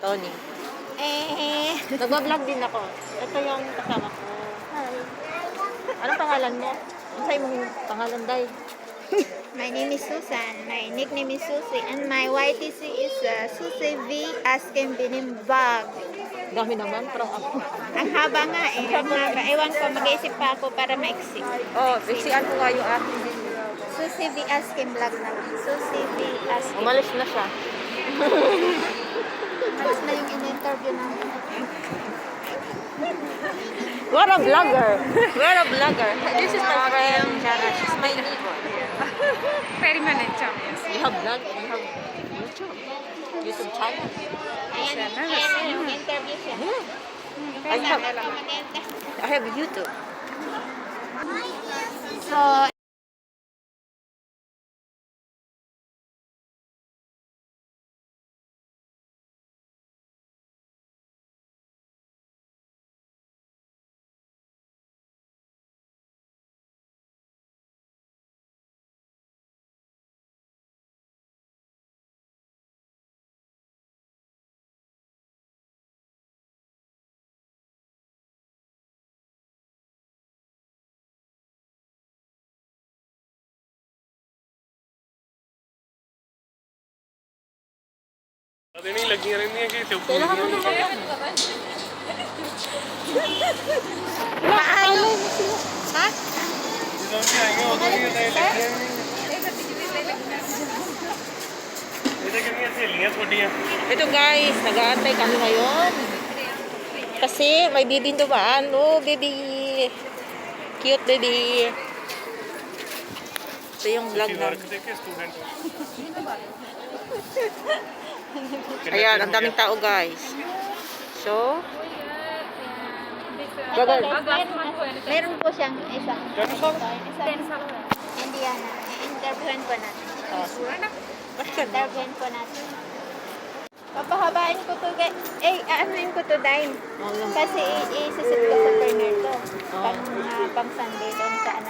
Tony. Eh, Nagbablog din ako. Ito yung kasama ko. Anong pangalan mo? Ano sa'yo mong pangalan, Day? my name is Susan. My nickname is Susie. And my YTC is uh, Susie V. Asking Binimbag. Dami naman, pero ako. Ang haba nga eh. Ang haba. Ewan ko, mag-iisip pa ako para maiksi. Oh, biksian ko nga yung ating Susie V. Asking Vlog na lang. Susie V. Asking. Umalis na siya. What a vlogger! What a vlogger! This is my friend, Jana. She's my neighbor. Very manager, yes. You have vlog? You have YouTube? YouTube channel? Ayan, Sana, ayan, yung. I have, Maganda. I have YouTube. So, ਆਏਗਾ ਉਦੋਂ ਵੀ ਤਾਂ ਇਹ ਲੱਗੀਆਂ ਇਹਦੇ ਕਿੰਨੀਆਂ ਸਹੇਲੀਆਂ ਤੁਹਾਡੀਆਂ Ito guys, nag-aantay kami ngayon. Kasi may bibindumaan. Oh, baby. Cute baby. Ito yung vlog ਤੁਸੀਂ namin. ਵਰਕ ਦੇ ਕੇ student Ayan, ang daming tao guys. So, gagal. Meron po siyang isa. Gano'n saan? Isa. Indiana. I-interviewin po natin. Oh. Interviewin po natin. Papahabain ko to, guys. Eh, aanuin ko to, Dime. Oh, Kasi i- i-sisit ko sa burner to. Pang, ah, pang Sunday doon sa ano.